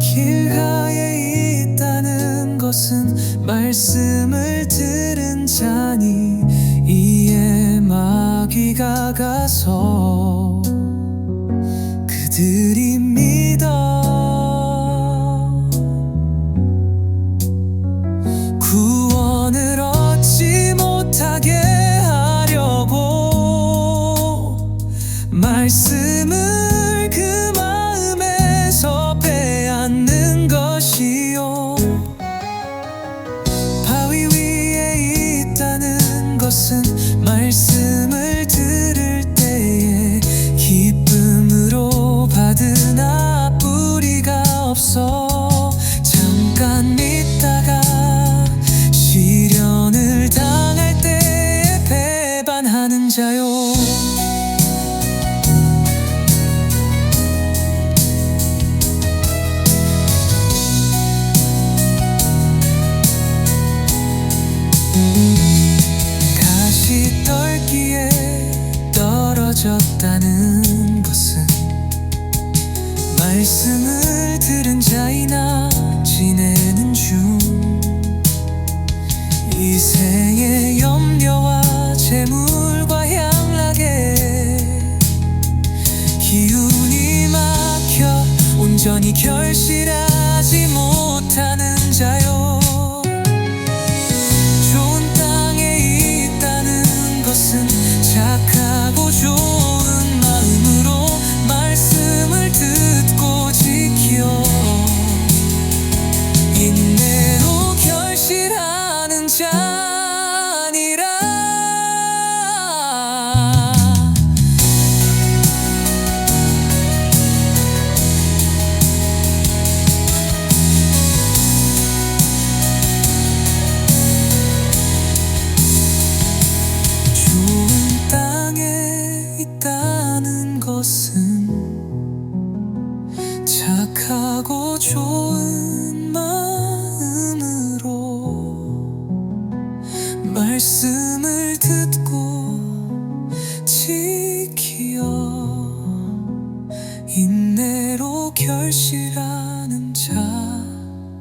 길가에 있다는 것은 말씀을 들은 자니 이에 마귀가 가서 그들이 믿 말씀을 그 마음에서 빼앗는 것이요. 바위 위에 있다는 것은 말씀 떨어졌다는 것은 말씀을 들은 자이나 지내는 중. 이생의 염려와 재물과 향락에 기운이 막혀 온전히 결실하 있다는 것은 착하고 좋은 마음으로 말씀을 듣고 지키어 인내로 결실하는 자니라.